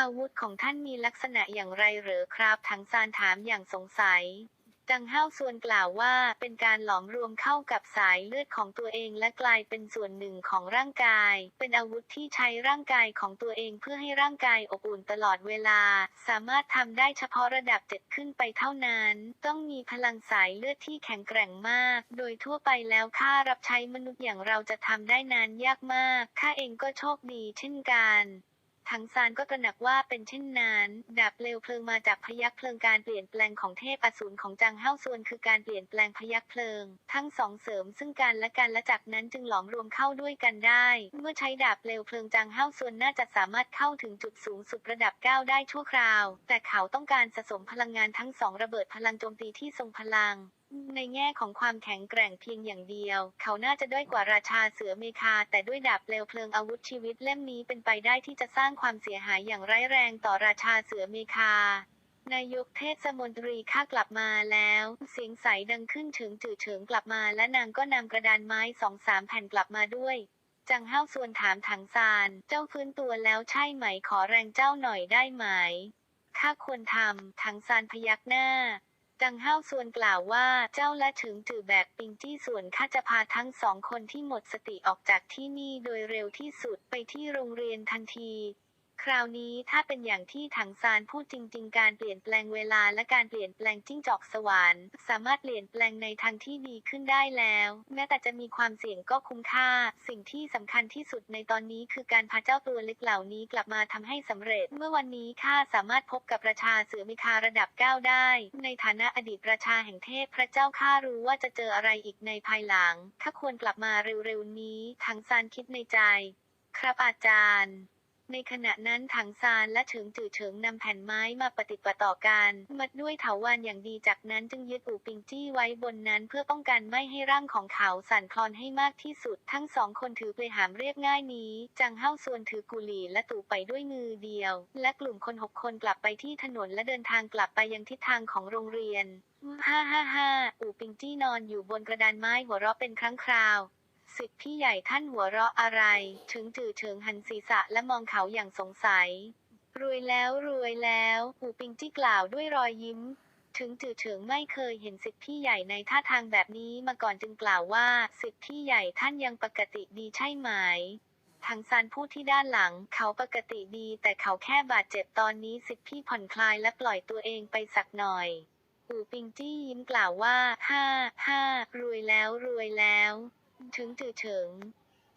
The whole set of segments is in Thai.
อาวุธของท่านมีลักษณะอย่างไรหรือครับถังซานถามอย่างสงสัยจังห้าวส่วนกล่าวว่าเป็นการหลอมรวมเข้ากับสายเลือดของตัวเองและกลายเป็นส่วนหนึ่งของร่างกาย เป็นอาวุธที่ใช้ร่างกายของตัวเองเพื่อให้ร่างกายอบอุ่นตลอดเวลา สามารถทำได้เฉพาะระดับเจ็ดขึ้นไปเท่านั้น ต้องมีพลังสายเลือดที่แข็งแกร่งมาก โดยทั่วไปแล้วข้ารับใช้มนุษย์อย่างเราจะทำได้นานยากมากข้าเองก็โชคดีเช่นกัน ทั้งซานก็ตระหนักว่าเป็นเช่นนั้นดาบเปลวเพลิงมาจากพยัคฆ์เพลิงการเปลี่ยนแปลงของเทพอสูรของจางเฮ้าส่วนคือการเปลี่ยนแปลงพยัคฆ์เพลิง ทั้งสองเสริมซึ่งกันและกันและจากนั้นจึงหลอมรวมเข้าด้วยกันได้ เมื่อใช้ดาบเปลวเพลิงจางเฮ้าส่วนน่าจะสามารถเข้าถึงจุดสูงสุดระดับ 9 ได้ชั่วคราว แต่เขาต้องการสะสมพลังงานทั้งสองระเบิดพลังโจมตีที่ทรงพลัง ในแง่ของความแข็งแกร่งเพียงอย่างเดียว เขาน่าจะด้อยกว่าราชาเสือเมคา แต่ด้วยดาบเปลวเพลิงอาวุธชีวิตเล่มนี้เป็นไปได้ที่จะสร้างความเสียหายอย่างร้ายแรงต่อราชาเสือเมคานายกเทศมนตรีข้ากลับมาแล้ว เสียงใสดังขึ้นถึงจืดเฉิงกลับมาและนางก็นำกระดานไม้สองสามแผ่นกลับมาด้วยจังห้าวส่วนถามถังซาน เจ้าฟื้นตัวแล้วใช่ไหมขอแรงเจ้าหน่อยได้ไหมข้าควรทำถังซานพยักหน้า จังห้าวส่วนกล่าวว่าเจ้าและถึงจือแบบปิงจี้ส่วนข้าจะพาทั้งสองคนที่หมดสติออกจากที่นี่โดยเร็วที่สุดไปที่โรงเรียนทันที คราวนี้ถ้าเป็นอย่างที่ถังซานพูดจริง ๆ การเปลี่ยนแปลงเวลาและการเปลี่ยนแปลงจิ้งจอกสวรรค์สามารถเปลี่ยนแปลงในทางที่ดีขึ้นได้แล้ว แม้แต่จะมีความเสี่ยงก็คุ้มค่า สิ่งที่สำคัญที่สุดในตอนนี้คือการพาเจ้าตัวเล็กเหล่านี้กลับมาทำให้สำเร็จ เมื่อวันนี้ข้าสามารถพบกับปราชาเสือมิคาระดับ 9 ได้ ในฐานะอดีตปราชาแห่งเทพพระเจ้าข้ารู้ว่าจะเจออะไรอีกในภายหลังข้าควรกลับมาเร็วๆนี้ถังซานคิดในใจ ครับอาจารย์ ในขณะนั้นถังซานและเฉิงจือเฉิงนำแผ่นไม้มาปฏิดปะต่อกัน มัดด้วยเถาวันอย่างดีจากนั้นจึงยึดอู่ปิงจี้ไว้บนนั้นเพื่อป้องกันไม่ให้ร่างของเขาสั่นคลอนให้มากที่สุด ทั้งสองคนถือเปลหามเรียบง่ายนี้จังเฮ้าส่วนถือกุหลีและตู่ไปด้วยมือเดียว และกลุ่มคนหกคนกลับไปที่ถนนและเดินทางกลับไปยังทิศทางของโรงเรียนฮ่าฮ่าฮ่าอู่ปิงจี้นอนอยู่บนกระดานไม้หัวเราะเป็นครั้งคราว สิทธิพี่ใหญ่ท่านหัวเราะอะไร ถึงจือเฉิงหันศีรษะและมองเขาอย่างสงสัย รวยแล้วรวยแล้วหูปิงจี้กล่าวด้วยรอยยิ้ม ถึงจือเฉิงไม่เคยเห็นสิทธิพี่ใหญ่ในท่าทางแบบนี้มาก่อนจึงกล่าวว่าสิทธิพี่ใหญ่ท่านยังปกติดีใช่ไหมทางซานพูดที่ด้านหลัง เขาปกติดี แต่เขาแค่บาดเจ็บตอนนี้สิทธิพี่ผ่อนคลายและปล่อยตัวเองไปสักหน่อยอูปิงจี้ยิ้มกล่าวว่า ฮ่าฮ่ารวยแล้วรวยแล้ว ถึงจือเฉิง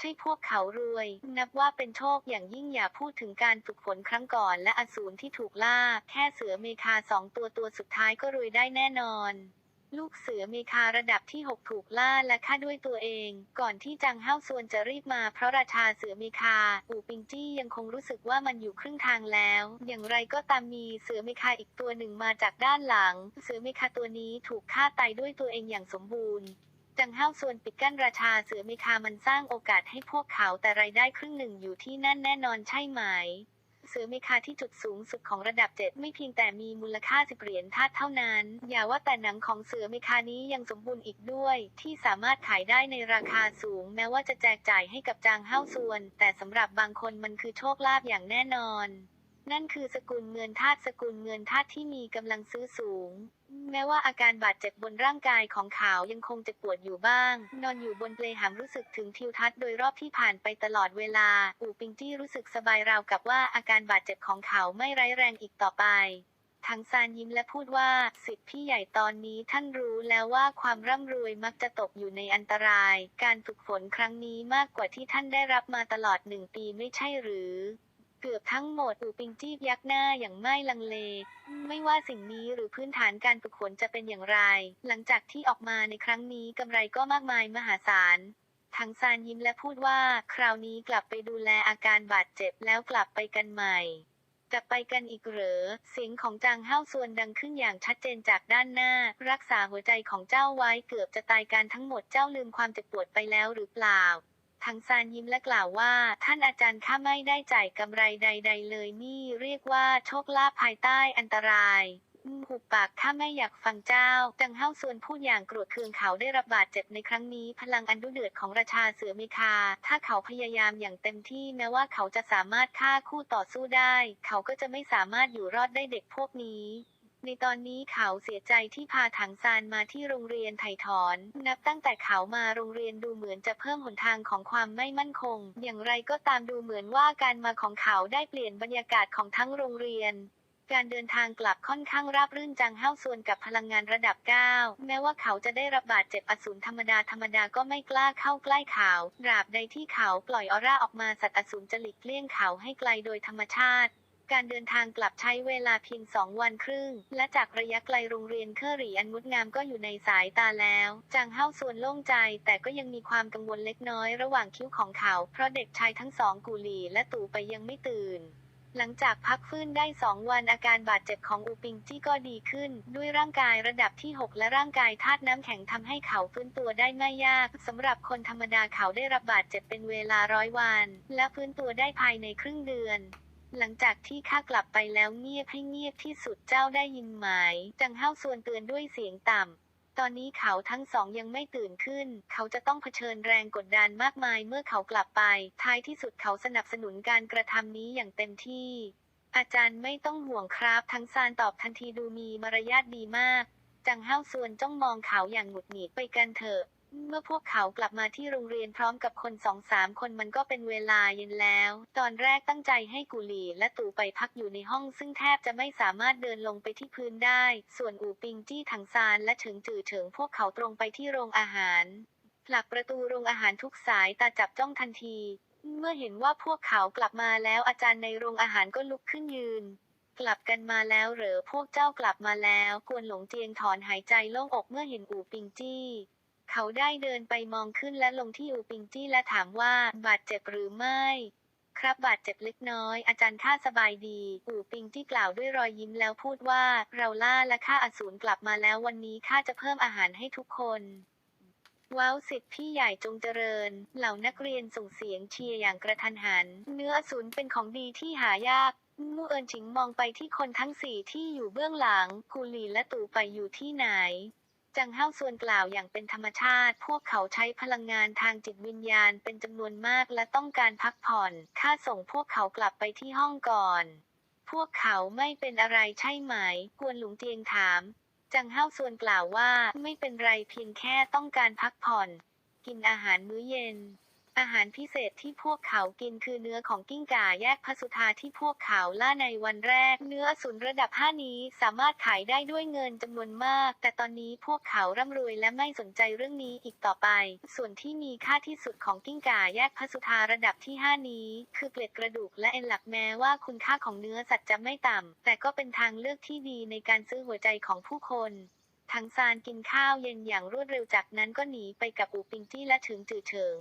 ให้พวกเขารวย นับว่าเป็นโชคอย่างยิ่งอย่าพูดถึงการฝึกฝนครั้งก่อนและอสูรที่ถูกล่า แค่เสือเมคาสองตัวตัวสุดท้ายก็รวยได้แน่นอน ลูกเสือเมคาระดับที่ 6 ถูกล่าและฆ่าด้วยตัวเอง ก่อนที่จังเฮ้าซวนจะรีบมาเพราะราชาเสือเมคา อูปิงจี้ยังคงรู้สึกว่ามันอยู่ครึ่งทางแล้ว อย่างไรก็ตามมีเสือเมคาอีกตัวหนึ่งมาจากด้านหลัง เสือเมคาตัวนี้ถูกฆ่าตายด้วยตัวเองอย่างสมบูรณ์ จังเฮ้าส่วนปิดกั้นราชาเสือเมคามันสร้างโอกาสให้พวกเขาแต่รายได้ครึ่งหนึ่งอยู่ที่นั่นแน่นอนใช่ไหม เสือเมคาที่จุดสูงสุดของระดับเจ็ดไม่เพียงแต่มีมูลค่าสิบเหรียญทาสเท่านั้น อย่าว่าแต่หนังของเสือเมคานี้ยังสมบูรณ์อีกด้วย ที่สามารถขายได้ในราคาสูง แม้ว่าจะแจกจ่ายให้กับจางเฮ้าส่วน แต่สำหรับบางคนมันคือโชคลาภอย่างแน่นอน นั่นคือสกุลเงินธาตุสกุลเงินธาตุที่มีกำลังซื้อสูง แม้ว่าอาการบาดเจ็บบนร่างกายของเขายังคงเจ็บปวดอยู่บ้าง นอนอยู่บนเปลหามรู้สึกถึงทิวทัศน์โดยรอบที่ผ่านไปตลอดเวลา อู่ปิงจี้รู้สึกสบายราวกับว่าอาการบาดเจ็บของเขาไม่ร้ายแรงอีกต่อไปทังซานยิ้มและพูดว่าสิทธิพี่ใหญ่ตอนนี้ท่านรู้แล้วว่าความร่ำรวยมักจะตกอยู่ในอันตราย การฝึกฝนครั้งนี้มากกว่าที่ท่านได้รับมาตลอดหนึ่งปีไม่ใช่หรือ เกือบทั้งหมดอูปิงจี้ยักหน้าอย่างไม่ลังเล ไม่ว่าสิ่งนี้หรือพื้นฐานการฝึกฝนจะเป็นอย่างไร หลังจากที่ออกมาในครั้งนี้กำไรก็มากมายมหาศาลทั้งซานยิ้มและพูดว่า คราวนี้กลับไปดูแลอาการบาดเจ็บแล้วกลับไปกันใหม่จะไปกันอีกเหรอ เสียงของจางเฮ้าส่วนดังขึ้นอย่างชัดเจนจากด้านหน้า รักษาหัวใจของเจ้าไว้เกือบจะตายการทั้งหมดเจ้าลืมความเจ็บปวดไปแล้วหรือเปล่า ทังซานยิ้มและกล่าวว่า ท่านอาจารย์ข้าไม่ได้จ่ายกำไรใด ๆ เลยนี่เรียกว่าโชคลาภภายใต้อันตรายหุบปากข้าไม่อยากฟังเจ้า จังเฮ้าส่วนพูดอย่างโกรธเคืองเขาได้รับบาดเจ็บในครั้งนี้ พลังอันดุเดือดของราชาเสือเมคา ถ้าเขาพยายามอย่างเต็มที่แม้ว่าเขาจะสามารถฆ่าคู่ต่อสู้ได้ เขาก็จะไม่สามารถอยู่รอดได้เด็กพวกนี้ ในตอนนี้เขาเสียใจที่พาถังซานมาที่โรงเรียนไถ่ถอน นับตั้งแต่เขามาโรงเรียนดูเหมือนจะเพิ่มหนทางของความไม่มั่นคง อย่างไรก็ตามดูเหมือนว่าการมาของเขาได้เปลี่ยนบรรยากาศของทั้งโรงเรียนการเดินทางกลับค่อนข้างราบรื่นจังเฮ้าส่วนกับพลังงานระดับ 9 แม้ว่าเขาจะได้รับบาดเจ็บอสูรธรรมดาธรรมดาก็ไม่กล้าเข้าใกล้เขาตราบใดที่เขาปล่อยออร่าออกมาสัตว์อสูรจะหลีกเลี่ยงเขาให้ไกลโดยธรรมชาติ การเดินทางกลับใช้เวลาเพียงสองวันครึ่ง และจากระยะไกลโรงเรียนเคอรี่อันงดงามก็อยู่ในสายตาแล้ว จางเฮาส่วนโล่งใจ แต่ก็ยังมีความกังวลเล็กน้อยระหว่างคิ้วของเขา เพราะเด็กชายทั้งสองกูหลีและตู่ไปยังไม่ตื่นหลังจากพักฟื้นได้สองวันอาการบาดเจ็บของอูปิงจี้ก็ดีขึ้น ด้วยร่างกายระดับที่ 6 และร่างกายธาตุน้ำแข็งทำให้เขาฟื้นตัวได้ไม่ยากสำหรับคนธรรมดาเขาได้รับบาดเจ็บเป็นเวลาร้อยวัน และฟื้นตัวได้ภายในครึ่งเดือน หลังจากที่ข้ากลับไปแล้วเงียบให้เงียบที่สุดเจ้าได้ยินไหมจังเฮ้าส่วนเตือนด้วยเสียงต่ำตอนนี้เขาทั้งสองยังไม่ตื่นขึ้น เขาจะต้องเผชิญแรงกดดันมากมายเมื่อเขากลับไป ท้ายที่สุดเขาสนับสนุนการกระทำนี้อย่างเต็มที่ อาจารย์ไม่ต้องห่วงครับ ทั้งซานตอบทันทีดูมีมารยาทดีมาก จังเฮ้าส่วนจ้องมองเขาอย่างหงุดหงิดไปกันเถอะ เมื่อพวกเขากลับมาที่โรงเรียนพร้อมกับคนสองสามคนมันก็เป็นเวลาเย็นแล้ว ตอนแรกตั้งใจให้กุหลีและตู่ไปพักอยู่ในห้อง ซึ่งแทบจะไม่สามารถเดินลงไปที่พื้นได้ ส่วนอูปิงจี้ถังซานและเฉิงจือเฉิงพวกเขาตรงไปที่โรงอาหารผลักประตูโรงอาหารทุกสายตาจับจ้องทันที เมื่อเห็นว่าพวกเขากลับมาแล้วอาจารย์ในโรงอาหารก็ลุกขึ้นยืนกลับกันมาแล้วเหรอพวกเจ้ากลับมาแล้ว กวนหลงเจียงถอนหายใจโล่งอกเมื่อเห็นอูปิงจี้ เขาได้เดินไปมองขึ้นและลงที่อูปิงจี้และถามว่าบาดเจ็บหรือไม่ ครับบาดเจ็บเล็กน้อย อาจารย์ข้าสบายดี อูปิงจี้กล่าวด้วยรอยยิ้มแล้วพูดว่า เราล่าและข้าอสูรกลับมาแล้ววันนี้ข้าจะเพิ่มอาหารให้ทุกคนว้าวสิทธิ์พี่ใหญ่จงเจริญ เหล่านักเรียนส่งเสียงเชียร์อย่างกระทันหัน เนื้ออสูรเป็นของดีที่หายากมู่เอินฉิงมองไปที่คนทั้งสี่ที่อยู่เบื้องหลังกูหลีและตู่ไปอยู่ที่ไหน จังเฮ้าส่วนกล่าวอย่างเป็นธรรมชาติ พวกเขาใช้พลังงานทางจิตวิญญาณเป็นจำนวนมากและต้องการพักผ่อน ข้าส่งพวกเขากลับไปที่ห้องก่อน พวกเขาไม่เป็นอะไรใช่ไหม กวนหลุงเตียงถาม จังเฮ้าส่วนกล่าวว่าไม่เป็นไรเพียงแค่ต้องการพักผ่อน กินอาหารมื้อเย็น อาหารพิเศษที่พวกเขากินคือเนื้อของกิ้งก่าแยกพสุธาที่พวกเขาล่าในวันแรก เนื้อสูรระดับ 5 นี้สามารถขายได้ด้วยเงินจำนวนมาก แต่ตอนนี้พวกเขาร่ำรวยและไม่สนใจเรื่องนี้อีกต่อไป ส่วนที่มีค่าที่สุดของกิ้งก่าแยกพสุธาระดับที่ 5 นี้ คือเกล็ดกระดูกและเอ็นหลักแม้ว่าคุณค่าของเนื้อสัตว์จะไม่ต่ำ แต่ก็เป็นทางเลือกที่ดีในการซื้อหัวใจของผู้คนทั้งซานกินข้าวเย็นอย่างรวดเร็วจากนั้นก็หนีไปกับอูปิงจี้และถึงจือเฉิง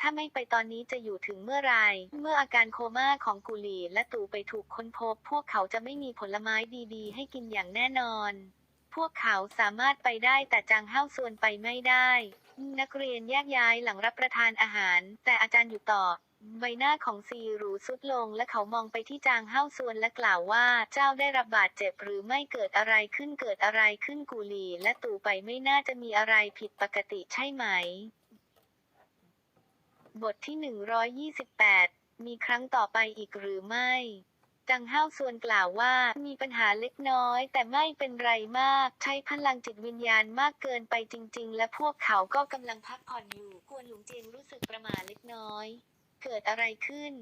ถ้าไม่ไปตอนนี้จะอยู่ถึงเมื่อไร เมื่ออาการโคม่าของกุลีและตู่ไปถูกค้นพบ พวกเขาจะไม่มีผลไม้ดีๆ ให้กินอย่างแน่นอน พวกเขาสามารถไปได้แต่จางเฮ้าส่วนไปไม่ได้ นักเรียนแยกย้ายหลังรับประทานอาหาร แต่อาจารย์อยู่ต่อ ใบหน้าของซีรูสุดลงและเขามองไปที่จางเฮ้าส่วนและกล่าวว่าเจ้าได้รับบาดเจ็บหรือไม่เกิดอะไรขึ้นเกิดอะไรขึ้นกูหลีและตู่ไปไม่น่าจะมีอะไรผิดปกติใช่ไหม บทที่ 128 มีครั้งต่อไปอีกหรือไม่ จังเฮ้าส่วนกล่าวว่ามีปัญหาเล็กน้อย แต่ไม่เป็นไรมาก ใช้พลังจิตวิญญาณมากเกินไปจริง ๆ และพวกเขาก็กำลังพักผ่อนอยู่กวนหลงเจียงรู้สึกประมาเล็กน้อย เกิดอะไรขึ้น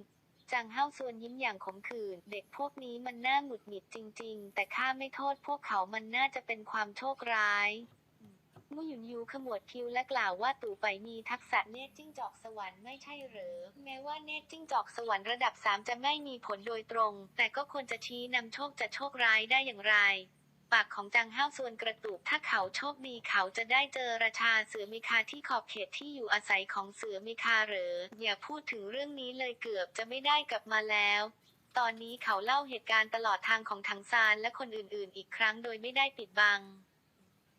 จังเฮ้าส่วนยิ้มอย่างขมขื่น เด็กพวกนี้มันน่าหงุดหงิดจริง ๆ แต่ข้าไม่โทษพวกเขามันน่าจะเป็นความโชคร้าย มู่หยุนยูขมวดคิ้วและกล่าวว่าตู่ไปมีทักษะเนตรจิ้งจอกสวรรค์ไม่ใช่หรือ แม้ว่าเนตรจิ้งจอกสวรรค์ระดับ 3 จะไม่มีผลโดยตรง แต่ก็ควรจะชี้นำโชคจะโชคร้ายได้อย่างไรปากของจังห้าวส่วนกระตุกถ้าเขาโชคดีเขาจะได้เจอราชาเสือมิคาที่ขอบเขตที่อยู่อาศัยของเสือมิคาหรืออย่าพูดถึงเรื่องนี้เลยเกือบจะไม่ได้กลับมาแล้ว ตอนนี้เขาเล่าเหตุการณ์ตลอดทางของถังซานและคนอื่นๆ อีกครั้งโดยไม่ได้ปิดบัง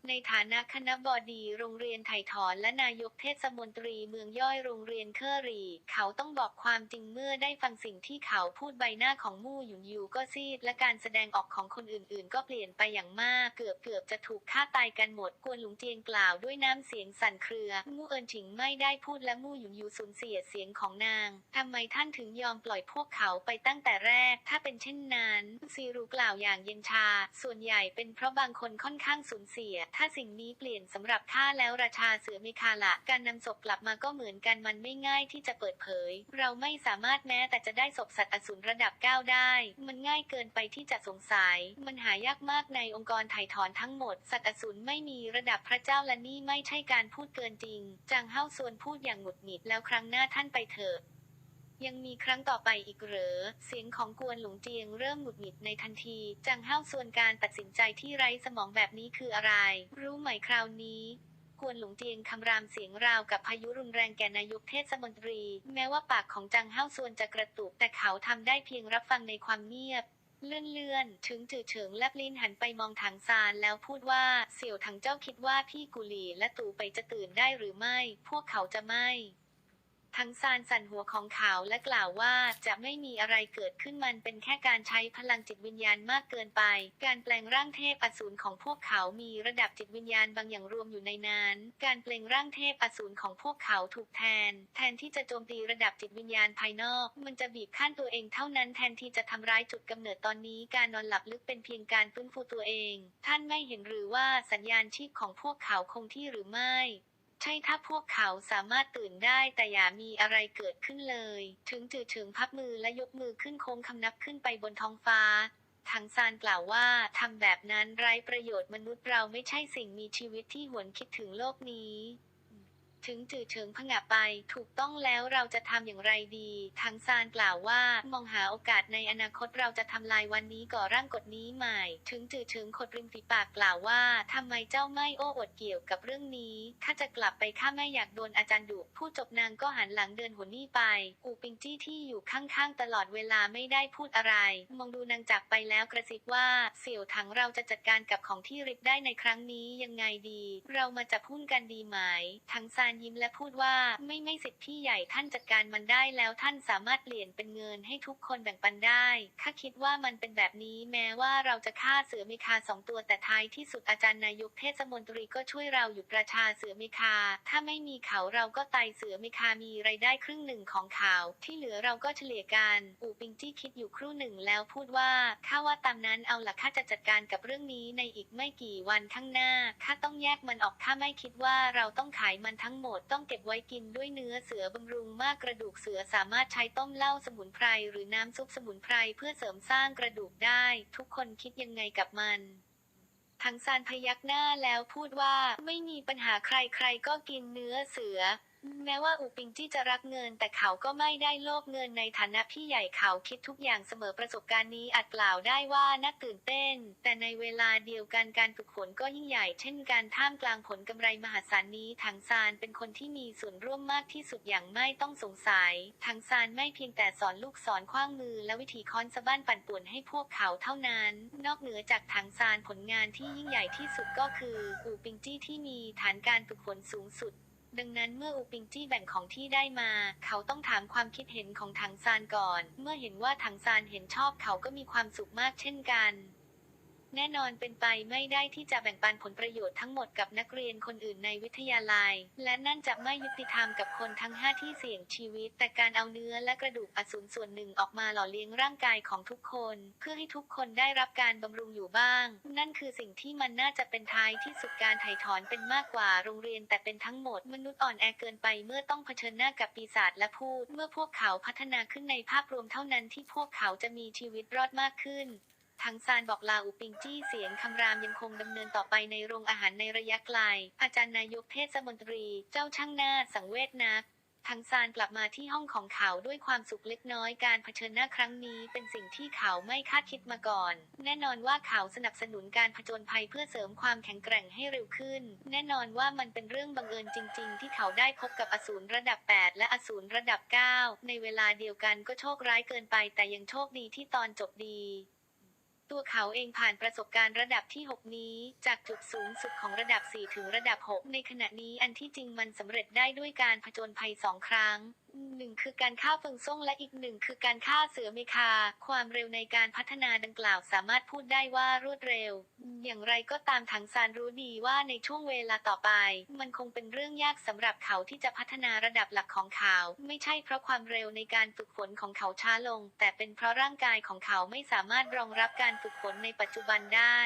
ในฐานะคณบดีโรงเรียนไถ่ถอนและนายกเทศมนตรีเมืองย่อยโรงเรียนเคอรี เขาต้องบอกความจริงเมื่อได้ฟังสิ่งที่เขาพูดใบหน้าของมู่หยุนยูก็ซีด และการแสดงออกของคนอื่นๆ ก็เปลี่ยนไปอย่างมาก เกือบเกือบจะถูกฆ่าตายกันหมดกวนหลงเจียงกล่าวด้วยน้ำเสียงสั่นเครือ มู่เอินถิงไม่ได้พูดและมู่หยุนยูสูญเสียเสียงของนางทำไมท่านถึงยอมปล่อยพวกเขาไปตั้งแต่แรก ถ้าเป็นเช่นนั้นซีรูกล่าวอย่างเย็นชา ส่วนใหญ่เป็นเพราะบางคนค่อนข้างสูญเสียถ้าสิ่งนี้เปลี่ยนสำหรับข้าแล้วราชาเสือเมคาละ การนำศพกลับมาก็เหมือนกันมันไม่ง่ายที่จะเปิดเผย เราไม่สามารถแม้แต่จะได้ศพสัตว์อสูรระดับ 9 ได้ มันง่ายเกินไปที่จะสงสัย มันหายากมากในองค์กรถ่ถอนทั้งหมด สัตว์อสูรไม่มีระดับพระเจ้าและนี่ไม่ใช่การพูดเกินจริง จางเฮาซวนพูดอย่างหงุดหงิดแล้วครั้งหน้าท่านไปเถอะ ยังมีครั้งต่อไปอีกเหรอ เสียงของกวนหลงเจียงเริ่มหงุดหงิดในทันที จังเห้าส่วนการตัดสินใจที่ไร้สมองแบบนี้คืออะไร รู้ไหมคราวนี้กวนหลงเจียงคำรามเสียงราวกับพายุรุนแรงแก่นายกเทศมนตรี แม้ว่าปากของจังเห้าส่วนจะกระตุกแต่เขาทำได้เพียงรับฟังในความเงียบเลื่อนเลื่อนๆถึงจือเฉิงแลบลิ้นหันไปมองถังซานแล้วพูดว่าเสี่ยวถังเจ้าคิดว่าพี่กุหลีและตู่ไปจะตื่นได้หรือไม่ พวกเขาจะไม่ ทั้งซานสั่นหัวของเขาและกล่าวว่าจะไม่มีอะไรเกิดขึ้นมันเป็นแค่การใช้พลังจิตวิญญาณมากเกินไป การแปลงร่างเทพอสูรของพวกเขามีระดับจิตวิญญาณบางอย่างรวมอยู่ในนั้น การแปลงร่างเทพอสูรของพวกเขาถูกแทน แทนที่จะโจมตีระดับจิตวิญญาณภายนอก มันจะบีบขั้นตัวเองเท่านั้นแทนที่จะทำร้ายจุดกำเนิดตอนนี้ การนอนหลับลึกเป็นเพียงการฟื้นฟูตัวเอง ท่านไม่เห็นหรือว่าสัญญาณชีพของพวกเขาคงที่หรือไม่ ใช่ถ้าพวกเขาสามารถตื่นได้แต่อย่ามีอะไรเกิดขึ้นเลย ถึงจืดถึงพับมือและยกมือขึ้นโค้งคำนับขึ้นไปบนท้องฟ้าทางซานกล่าวว่าทำแบบนั้นไร้ประโยชน์มนุษย์เราไม่ใช่สิ่งมีชีวิตที่หวนคิดถึงโลกนี้ ถึงจืดเฉิงผงะไป ถูกต้องแล้วเราจะทำอย่างไรดีทางซานกล่าวว่ามองหาโอกาสในอนาคตเราจะทำลายวันนี้ก่อร่างกฎนี้ใหม่ ถึงจืดเฉิงขดริมฝีปากกล่าวว่าทำไมเจ้าไม่โอ้อวดเกี่ยวกับเรื่องนี้ข้าจะกลับไปข้าไม่อยากโดนอาจารย์ดุพูดจบนางก็หันหลังเดินหัวนี้ไป อูปิงจี้ที่อยู่ข้างๆตลอดเวลาไม่ได้พูดอะไร มองดูนางจากไปแล้วกระซิบว่าเสี่ยวถังเราจะจัดการกับของที่ริบได้ในครั้งนี้ยังไงดี เรามาจับหุ้นกันดีไหมทั้งซานยิ้มและพูดว่าไม่ไม่สิทธิ์พี่ใหญ่ท่านจัดการมันได้แล้วท่านสามารถเปลี่ยนเป็นเงินให้ทุกคนแบ่งปันได้ข้าคิดว่ามันเป็นแบบนี้แม้ว่าเราจะฆ่าเสือเมคาสองตัวแต่ท้ายที่สุดอาจารย์นายกเทศมนตรีก็ช่วยเราอยู่ประชาเสือเมคา ถ้าไม่มีเขาเราก็ตายเสือเมคามีไรายได้ครึ่งหนึ่งของเขา ที่เหลือเราก็เฉลี่ยกันอูปิงจี้คิดอยู่ครู่หนึ่งแล้วพูดว่าข้าว่าตามนั้นเอาล่ะข้าจะจัดการกับเรื่องนี้ในอีกไม่กี่วันข้างหน้าข้าต้องแยกมันออกข้าไม่คิดว่าเราต้องขายมันทั้งหมดต้องเก็บไว้กินด้วยเนื้อเสือบำรุงมากกระดูกเสือสามารถใช้ต้มเหล้าสมุนไพรหรือน้ำซุปสมุนไพรเพื่อเสริมสร้างกระดูกได้ ทุกคนคิดยังไงกับมันทั้งซานพยักหน้าแล้วพูดว่าไม่มีปัญหาใครใครก็กินเนื้อเสือ แม้ว่าอูปิงจี้จะรักเงิน แต่เขาก็ไม่ได้โลภเงินในฐานะพี่ใหญ่เขาคิดทุกอย่างเสมอประสบการณ์นี้อาจกล่าวได้ว่าน่าตื่นเต้น แต่ในเวลาเดียวกันการฝึกฝนก็ยิ่งใหญ่ เช่นการท่ามกลางผลกำไรมหาศาลนี้ถังซานเป็นคนที่มีส่วนร่วมมากที่สุดอย่างไม่ต้องสงสัยถังซานไม่เพียงแต่สอนลูกสอนขว้างมือและวิธีค้อนสะบ้านปั่นป่วนให้พวกเขาเท่านั้น นอกเหนือจากถังซานผลงานที่ยิ่งใหญ่ที่สุดก็คืออูปิงจี้ที่มีฐานการฝึกฝนสูงสุด ดังนั้นเมื่ออูปิงจี้แบ่งของที่ได้มา เขาต้องถามความคิดเห็นของถังซานก่อน เมื่อเห็นว่าถังซานเห็นชอบเขาก็มีความสุขมากเช่นกัน แน่นอนเป็นไปไม่ได้ที่จะแบ่งปันผลประโยชน์ทั้งหมดกับนักเรียนคนอื่นในวิทยาลัย และนั่นจะไม่ยุติธรรมกับคนทั้งห้าที่เสี่ยงชีวิต แต่การเอาเนื้อและกระดูกอสูรส่วนหนึ่งออกมาหล่อเลี้ยงร่างกายของทุกคน เพื่อให้ทุกคนได้รับการบำรุงอยู่บ้าง นั่นคือสิ่งที่มันน่าจะเป็นท้ายที่สุดการถ่ายถอนเป็นมากกว่าโรงเรียนแต่เป็นทั้งหมดมนุษย์อ่อนแอเกินไปเมื่อต้องเผชิญหน้ากับปีศาจและพูด เมื่อพวกเขาพัฒนาขึ้นในภาพรวมเท่านั้นที่พวกเขาจะมีชีวิตรอดมากขึ้น ทางซานบอกลาอูปิงจี้เสียงคำรามยังคงดำเนินต่อไปในโรงอาหารในระยะไกล อาจารย์นายกเทศมนตรีเจ้าช่างหน้าสังเวชนักทางซานกลับมาที่ห้องของเขาด้วยความสุขเล็กน้อยการเผชิญหน้าครั้งนี้เป็นสิ่งที่เขาไม่คาดคิดมาก่อน แน่นอนว่าเขาสนับสนุนการผจญภัยเพื่อเสริมความแข็งแกร่งให้เร็วขึ้น แน่นอนว่ามันเป็นเรื่องบังเอิญจริง ๆ ที่เขาได้พบกับอสูรระดับ 8 และอสูรระดับ 9 ในเวลาเดียวกันก็โชคร้ายเกินไปแต่ยังโชคดีที่ตอนจบดี ตัวเขาเองผ่านประสบการณ์ระดับที่ 6 นี้ จากจุดสูงสุดของระดับ 4 ถึงระดับ 6 ในขณะนี้อันที่จริงมันสำเร็จได้ด้วยการผจญภัยสองครั้ง หนึ่งคือการฆ่าเฟิงซ่งและอีกหนึ่งคือการฆ่าเสือเมคา ความเร็วในการพัฒนาดังกล่าวสามารถพูดได้ว่ารวดเร็ว อย่างไรก็ตามถังซานรู้ดีว่าในช่วงเวลาต่อไป มันคงเป็นเรื่องยากสำหรับเขาที่จะพัฒนาระดับหลักของเขา ไม่ใช่เพราะความเร็วในการฝึกฝนของเขาช้าลง แต่เป็นเพราะร่างกายของเขาไม่สามารถรองรับการฝึกฝนในปัจจุบันได้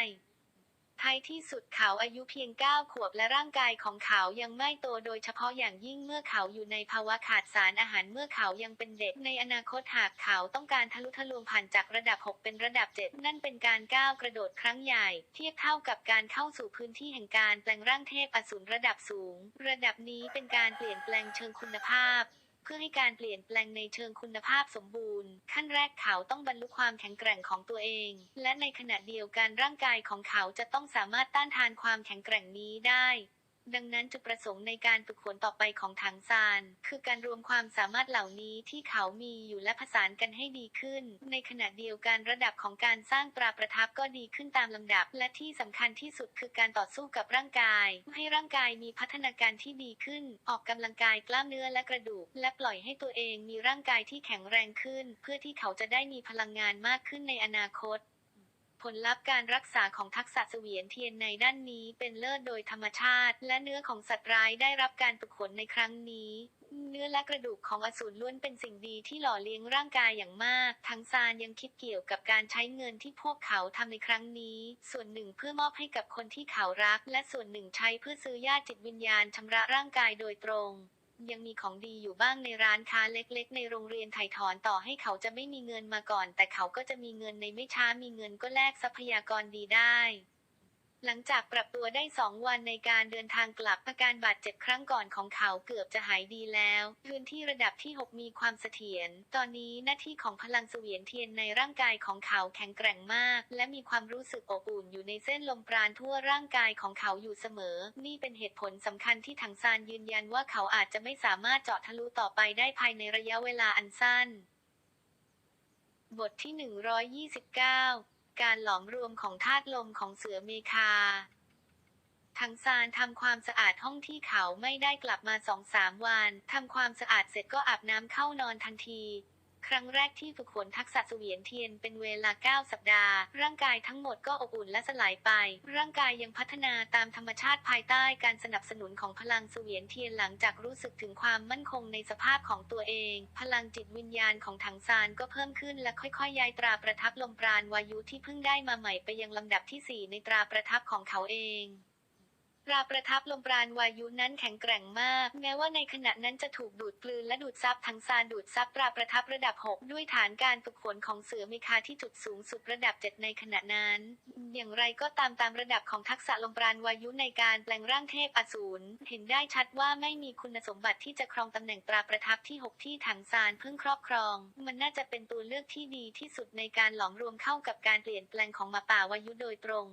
ท้ายที่สุดเขาอายุเพียง 9 ขวบและร่างกายของเขายังไม่โตโดยเฉพาะอย่างยิ่งเมื่อเขาอยู่ในภาวะขาดสารอาหารเมื่อเขายังเป็นเด็ก ในอนาคตหากเขาต้องการทะลุทะลวงผ่านจากระดับ 6 เป็นระดับ 7 นั่นเป็นการก้าวกระโดดครั้งใหญ่ เทียบเท่ากับการเข้าสู่พื้นที่แห่งการแปลงร่างเทพอสูรระดับสูง ระดับนี้เป็นการเปลี่ยนแปลงเชิงคุณภาพ พื่อให้การเปลี่ยนแปลงในเชิงคุณภาพสมบูรณ์ ขั้นแรกเขาต้องบรรลุความแข็งแกร่งของตัวเอง และในขณะเดียวกันร่างกายของเขาจะต้องสามารถต้านทานความแข็งแกร่งนี้ได้ ดังนั้นจุดประสงค์ในการฝึกฝนต่อไปของถังซาน คือการรวมความสามารถเหล่านี้ที่เขามีอยู่และผสานกันให้ดีขึ้น ในขณะเดียวกันระดับของการสร้างตราประทับก็ดีขึ้นตามลำดับ และที่สำคัญที่สุดคือการต่อสู้กับร่างกาย ให้ร่างกายมีพัฒนาการที่ดีขึ้น ออกกำลังกายกล้ามเนื้อและกระดูก และปล่อยให้ตัวเองมีร่างกายที่แข็งแรงขึ้น เพื่อที่เขาจะได้มีพลังงานมากขึ้นในอนาคต ผลลัพธ์การรักษาของทักษะเสวียนเทียนในด้านนี้เป็นเลิศโดยธรรมชาติ และเนื้อของสัตว์ร้ายได้รับการฝึกฝนในครั้งนี้ เนื้อและกระดูกของอสูรล้วนเป็นสิ่งดีที่หล่อเลี้ยงร่างกายอย่างมาก ทั้งซานยังคิดเกี่ยวกับการใช้เงินที่พวกเขาทำในครั้งนี้ ส่วนหนึ่งเพื่อมอบให้กับคนที่เขารัก และส่วนหนึ่งใช้เพื่อซื้อยาติจิตวิญญาณชำระร่างกายโดยตรง ยังมีของดีอยู่บ้างในร้านค้าเล็กๆ ในโรงเรียนไถ่ถอนต่อให้เขาจะไม่มีเงินมาก่อน แต่เขาก็จะมีเงินในไม่ช้ามีเงินก็แลกทรัพยากรดีได้ หลังจากปรับตัวได้สองวันในการเดินทางกลับอาการบาดเจ็บครั้งก่อนของเขาเกือบจะหายดีแล้ว พื้นที่ระดับที่ 6 มีความเสถียร ตอนนี้หน้าที่ของพลังเสวียนเทียนในร่างกายของเขาแข็งแกร่งมาก และมีความรู้สึกอบอุ่นอยู่ในเส้นลมปราณทั่วร่างกายของเขาอยู่เสมอ นี่เป็นเหตุผลสำคัญที่ถังซานยืนยันว่าเขาอาจจะไม่สามารถเจาะทะลุต่อไปได้ภายในระยะเวลาอันสั้น บทที่ 129 การหลอมรวมของธาตุลมของเสือเมคาทังซานทำความสะอาดห้องที่เขาไม่ได้กลับมาสองสามวัน ทำความสะอาดเสร็จก็อาบน้ำเข้านอนทันที ครั้งแรกที่ฝึกฝนทักษะเสวียนเทียนเป็นเวลา 9 สัปดาห์ ร่างกายทั้งหมดก็อบอุ่นและสลายไป ร่างกายยังพัฒนาตามธรรมชาติภายใต้การสนับสนุนของพลังเสวียนเทียนหลังจากรู้สึกถึงความมั่นคงในสภาพของตัวเอง พลังจิตวิญญาณของถังซานก็เพิ่มขึ้นและค่อยๆย้ายตราประทับลมปราณวายุที่เพิ่งได้มาใหม่ไปยังลำดับที่ 4 ในตราประทับของเขาเอง ราประทับลมปราณวายุนั้นแข็งแกร่งมาก แม้ว่าในขณะนั้นจะถูกดูดกลืนและดูดซับทั้งซานดูดซับตราประทับระดับ 6 ด้วยฐานการฝึกฝนของเสือเมคาที่จุดสูงสุดระดับ 7 ในขณะนั้น อย่างไรก็ตามตามระดับของทักษะลมปราณวายุในการแปลงร่างเทพอสูรเห็นได้ชัดว่าไม่มีคุณสมบัติที่จะครองตำแหน่งตราประทับที่ 6 ที่ถังซานเพิ่งครอบครอง มันน่าจะเป็นตัวเลือกที่ดีที่สุดในการหลอมรวมเข้ากับการเปลี่ยนแปลงของหมาป่าวายุโดยตรง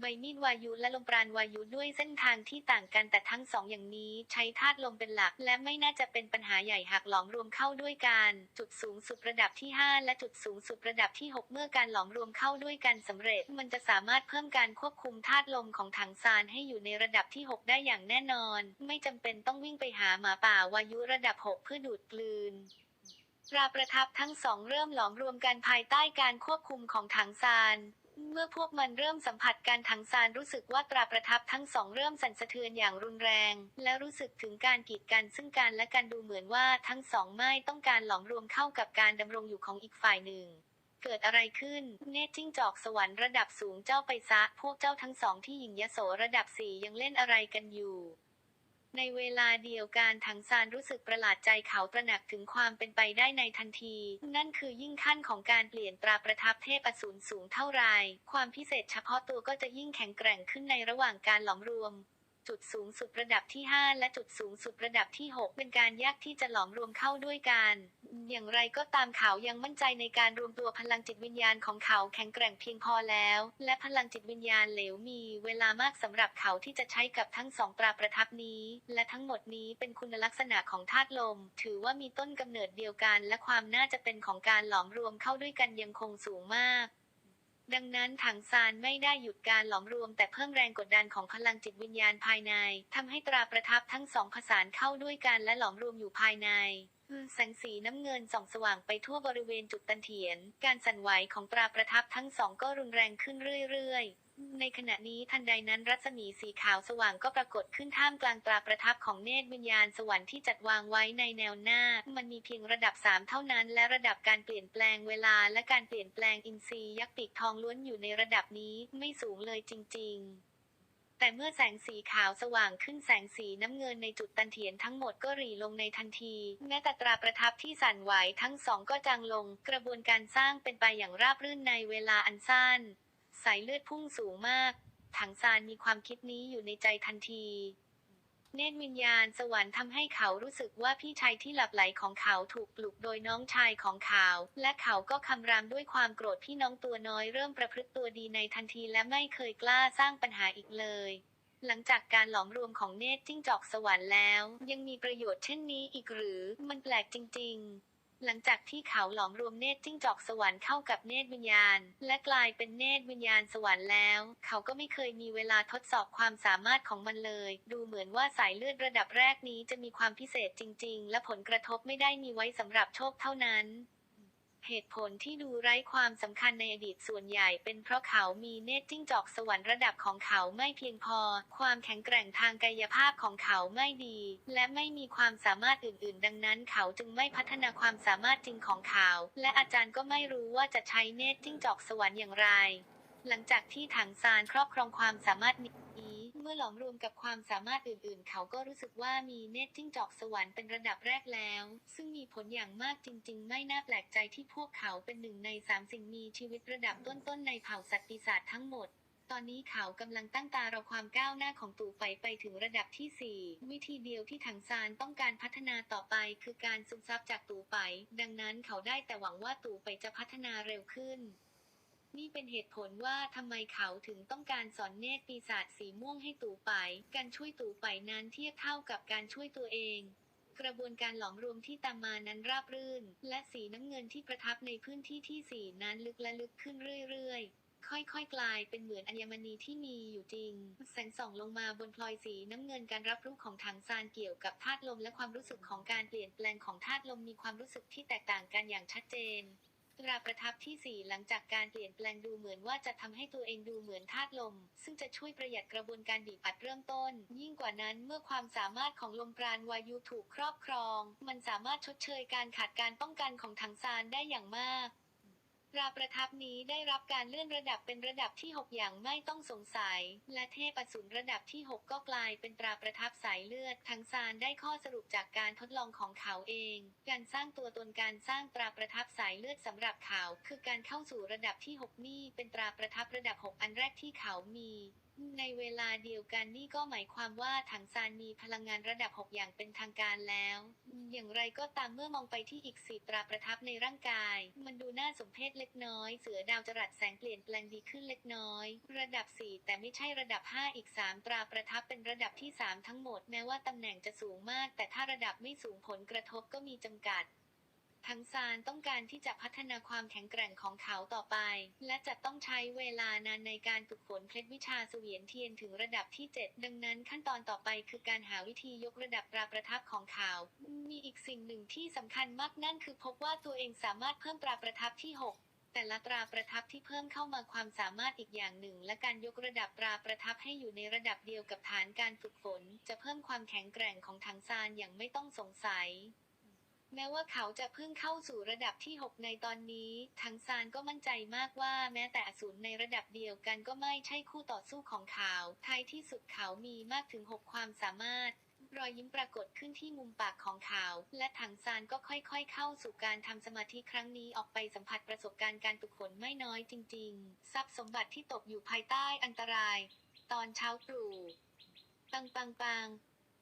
ใบมีดวายุและลมปราณวายุด้วยเส้นทางที่ต่างกันแต่ทั้งสองอย่างนี้ใช้ธาตุลมเป็นหลัก และไม่น่าจะเป็นปัญหาใหญ่หากหลอมรวมเข้าด้วยกัน จุดสูงสุดระดับที่ 5 และจุดสูงสุดระดับที่ 6 เมื่อการหลอมรวมเข้าด้วยกันสำเร็จ มันจะสามารถเพิ่มการควบคุมธาตุลมของถังซานให้อยู่ในระดับที่ 6 ได้อย่างแน่นอน ไม่จำเป็นต้องวิ่งไปหาหมาป่าวายุระดับ 6 เพื่อดูดกลืนตราประทับทั้งสองเริ่มหลอมรวมกันภายใต้การควบคุมของถังซาน เมื่อพวกมันเริ่มสัมผัสการถังซานรู้สึกว่าตราประทับทั้งสองเริ่มสั่นสะเทือนอย่างรุนแรง และรู้สึกถึงการกีดกันซึ่งกันและกันดูเหมือนว่าทั้งสองไม่ต้องการหลอมรวมเข้ากับการดำรงอยู่ของอีกฝ่ายหนึ่ง เกิดอะไรขึ้น เนตจิ้งจอกสวรรค์ระดับสูงเจ้าไปซะ พวกเจ้าทั้งสองที่หญิงยโสระดับสี่ยังเล่นอะไรกันอยู่ ในเวลาเดียวกันถังซานรู้สึกประหลาดใจเขาตระหนักถึงความเป็นไปได้ในทันที นั่นคือยิ่งขั้นของการเปลี่ยนตราประทับเทพอสูรสูงเท่าไร ความพิเศษเฉพาะตัวก็จะยิ่งแข็งแกร่งขึ้นในระหว่างการหลอมรวม จุดสูงสุดระดับที่ 5 และจุดสูงสุดระดับที่ 6 เป็นการยากที่จะหลอมรวมเข้าด้วยกัน อย่างไรก็ตามเขายังมั่นใจในการรวมตัวพลังจิตวิญญาณของเขาแข็งแกร่งเพียงพอแล้ว และพลังจิตวิญญาณเหลวมีเวลามากสำหรับเขาที่จะใช้กับทั้งสองตราประทับนี้ และทั้งหมดนี้เป็นคุณลักษณะของธาตุลม ถือว่ามีต้นกำเนิดเดียวกัน และความน่าจะเป็นของการหลอมรวมเข้าด้วยกันยังคงสูงมาก ดังนั้นถังซานไม่ได้หยุดการหลอมรวม แต่เพิ่มแรงกดดันของพลังจิตวิญญาณภายในทำให้ตราประทับทั้งสองผสานเข้าด้วยกันและหลอมรวมอยู่ภายในแสงสีน้ำเงินส่องสว่างไปทั่วบริเวณจุดตันเถียน การสั่นไหวของตราประทับทั้งสองก็รุนแรงขึ้นเรื่อยๆ ในขณะนี้ทันใดนั้นรัศมีสีขาวสว่างก็ปรากฏขึ้นท่ามกลางตราประทับของเนตรวิญญาณสวรรค์ที่จัดวางไว้ในแนวหน้า มันมีเพียงระดับ 3 เท่านั้น และระดับการเปลี่ยนแปลงเวลาและการเปลี่ยนแปลงอินทรีย์ยักษ์ปีกทองล้วนอยู่ในระดับนี้ไม่สูงเลยจริง ๆแต่เมื่อแสงสีขาวสว่างขึ้นแสงสีน้ำเงินในจุดตันเถียนทั้งหมดก็หรี่ลงในทันที แม้แต่ตราประทับที่สั่นไหวทั้งสองก็จางลง กระบวนการสร้างเป็นไปอย่างราบรื่นในเวลาอันสั้น สายเลือดพุ่งสูงมาก ถังซานมีความคิดนี้อยู่ในใจทันที เนตรวิญญาณสวรรค์ทำให้เขารู้สึกว่าพี่ชายที่หลับไหลของเขาถูกปลุกโดยน้องชายของเขา และเขาก็คำรามด้วยความโกรธพี่น้องตัวน้อยเริ่มประพฤติตัวดีในทันทีและไม่เคยกล้าสร้างปัญหาอีกเลยหลังจากการหลอมรวมของเนตรจิ้งจอกสวรรค์แล้ว ยังมีประโยชน์เช่นนี้อีกหรือมันแปลกจริง ๆ หลังจากที่เขาหลอมรวมเนตรจิ้งจอกสวรรค์เข้ากับเนตรวิญญาณ และกลายเป็นเนตรวิญญาณสวรรค์แล้ว เขาก็ไม่เคยมีเวลาทดสอบความสามารถของมันเลย ดูเหมือนว่าสายเลือดระดับแรกนี้จะมีความพิเศษจริง ๆ และผลกระทบไม่ได้มีไว้สำหรับโชคเท่านั้น เหตุผลที่ดูไร้ความสำคัญในอดีตส่วนใหญ่เป็นเพราะเขามีเนตจิ้งจอกสวรรค์ระดับของเขาไม่เพียงพอ ความแข็งแกร่งทางกายภาพของเขาไม่ดี และไม่มีความสามารถอื่น ๆ ดังนั้นเขาจึงไม่พัฒนาความสามารถจริงของเขา และอาจารย์ก็ไม่รู้ว่าจะใช้เนตจิ้งจอกสวรรค์อย่างไร หลังจากที่ถังซานครอบครองความสามารถนี้ มื่อหลอมรวมกับความสามารถอื่นๆ เขาก็รู้สึกว่ามีเนตจิ้งจอกสวรรค์เป็นระดับแรกแล้ว ซึ่งมีผลอย่างมากจริง ๆ ไม่น่าแปลกใจที่พวกเขาเป็นหนึ่งในสามสิ่งมีชีวิตระดับต้นๆในเผ่าสัตว์ปีศาจทั้งหมดตอนนี้เขากำลังตั้งตารอความก้าวหน้าของตู่ไฟไปถึงระดับที่ 4 วิธีเดียวที่ถังซานต้องการพัฒนาต่อไป คือการซึมซับจากตู่ไปดังนั้นเขาได้แต่หวังว่าตู่ไปจะพัฒนาเร็วขึ้น นี่เป็นเหตุผลว่าทำไมเขาถึงต้องการสอนเนตรปีศาจสีม่วงให้ตู่ไป การช่วยตู่ไปนั้นเทียบเท่ากับการช่วยตัวเองกระบวนการหลอมรวมที่ตามมานั้นราบรื่น และสีน้ำเงินที่ประทับในพื้นที่ที่สีนั้นลึกและลึกขึ้นเรื่อยๆ ค่อยๆ กลายเป็นเหมือนอัญมณีที่มีอยู่จริง แสงส่องลงมาบนพลอยสีน้ำเงินการรับรู้ของถังซานเกี่ยวกับธาตุลมและความรู้สึกของการเปลี่ยนแปลงของธาตุลมมีความรู้สึกที่แตกต่างกันอย่างชัดเจน ตราประทับที่ 4 หลังจากการเปลี่ยนแปลงดูเหมือนว่าจะทำให้ตัวเองดูเหมือนธาตุลม ซึ่งจะช่วยประหยัดกระบวนการบีบอัดเริ่มต้น ยิ่งกว่านั้นเมื่อความสามารถของลมปราณวายุถูกครอบครอง มันสามารถชดเชยการขาดการป้องกันของถังซานได้อย่างมาก ราประทับนี้ได้รับการเลื่อนระดับเป็นระดับที่ 6 อย่างไม่ต้องสงสัย และเทพอสูรระดับที่ 6 ก็กลายเป็นตราประทับสายเลือด ทั้งซานได้ข้อสรุปจากการทดลองของเขาเอง การสร้างตัวตนการสร้างตราประทับสายเลือดสำหรับเขา คือการเข้าสู่ระดับที่ 6 นี่เป็นตราประทับระดับ 6 อันแรกที่เขามี ในเวลาเดียวกันนี่ก็หมายความว่าถังซานมีพลังงานระดับ 6 อย่างเป็นทางการแล้ว อย่างไรก็ตามเมื่อมองไปที่อีกสี่ตราประทับในร่างกาย มันดูน่าสมเพชเล็กน้อย เสือดาวจรัสแสงเปลี่ยนแปลงดีขึ้นเล็กน้อย ระดับ 4 แต่ไม่ใช่ระดับ 5 อีก 3 ตราประทับเป็นระดับที่ 3 ทั้งหมดแม้ว่าตำแหน่งจะสูงมาก แต่ถ้าระดับไม่สูงผลกระทบก็มีจำกัด ทั้งซานต้องการที่จะพัฒนาความแข็งแกร่งของเขาต่อไป และจะต้องใช้เวลานานในการฝึกฝนเคล็ดวิชาเสวียนเทียนถึงระดับที่ 7 ดังนั้นขั้นตอนต่อไปคือการหาวิธียกระดับตราประทับของเขา มีอีกสิ่งหนึ่งที่สำคัญมากนั่นคือพบว่าตัวเองสามารถเพิ่มตราประทับที่ 6แต่ละตราประทับที่เพิ่มเข้ามาความสามารถอีกอย่างหนึ่ง และการยกระดับตราประทับให้อยู่ในระดับเดียวกับฐานการฝึกฝน จะเพิ่มความแข็งแกร่งของถังซานอย่างไม่ต้องสงสัย แม้ว่าเขาจะเพิ่งเข้าสู่ระดับที่ 6 ในตอนนี้ ทังซานก็มั่นใจมากว่าแม้แต่อสูรในระดับเดียวกันก็ไม่ใช่คู่ต่อสู้ของเขาท้ายที่สุดเขามีมากถึง 6 ความสามารถรอยยิ้มปรากฏขึ้นที่มุมปากของเขา และถังซานก็ค่อยๆ เข้าสู่การทำสมาธิครั้งนี้ออกไปสัมผัสประสบการณ์การฝึกฝนไม่น้อยจริงๆ ทรัพย์สมบัติที่ตกอยู่ภายใต้อันตราย ตอนเช้าตรู่ปังปังปัง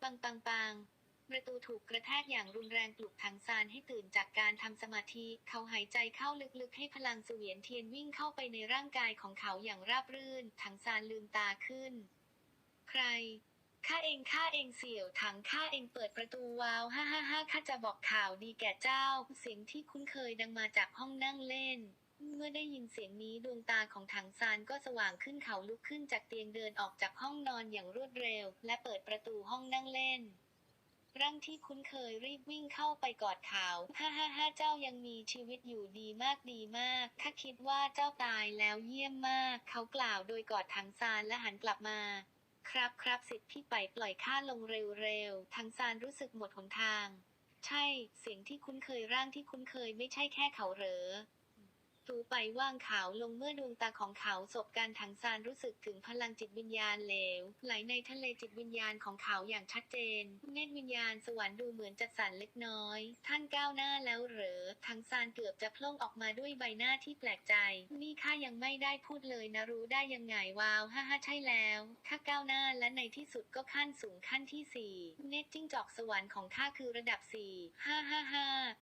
ปังปังปังป ประตูถูกกระแทกอย่างรุนแรงปลุกถังซานให้ตื่นจากการทำสมาธิ เขาหายใจเข้าลึกๆให้พลังเสวียนเทียนวิ่งเข้าไปในร่างกายของเขาอย่างราบรื่น ถังซานลืมตาขึ้น ใครข้าเองข้าเองเสี่ยวถังข้าเองเปิดประตูวาวฮ่าฮ่าฮ่าข้าจะบอกข่าวดีแก่เจ้า เสียงที่คุ้นเคยดังมาจากห้องนั่งเล่น เมื่อได้ยินเสียงนี้ดวงตาของถังซานก็สว่างขึ้นเขาลุกขึ้นจากเตียงเดินออกจากห้องนอนอย่างรวดเร็ว และเปิดประตูห้องนั่งเล่น ร่างที่คุ้นเคยรีบวิ่งเข้าไปกอดเขาฮ่าฮ่าฮ่าเจ้ายังมีชีวิตอยู่ดีมากดีมากข้าคิดว่าเจ้าตายแล้วเยี่ยมมาก เขากล่าวโดยกอดถังซานและหันกลับมา ครับครับสิทธิ์พี่ไปปล่อยข้าลงเร็วๆ ทังซานรู้สึกหมดหนทาง ใช่ เสียงที่คุ้นเคยร่างที่คุ้นเคยไม่ใช่แค่เขาเหรอ ตูไปว่างขาวลงเมื่อดวงตาของเขาสบการทังซานรู้สึกถึงพลังจิตวิญญาณเหลว ไหลในทะเลจิตวิญญาณของเขาอย่างชัดเจนเนตรวิญญาณสวรรค์ดูเหมือนจะสั่นเล็กน้อย ท่านก้าวหน้าแล้วเหรอทังซานเกือบจะพล่งออกมาด้วยใบหน้าที่แปลกใจ นี่ข้ายังไม่ได้พูดเลยนะรู้ได้ยังไงว้าวฮ่าฮ่าใช่แล้วข้าก้าวหน้าและในที่สุดก็ขั้นสูงขั้นที่สี่เนตรจิ้งจอกสวรรค์ของข้าคือระดับสี่ฮ่าฮ่าฮ่า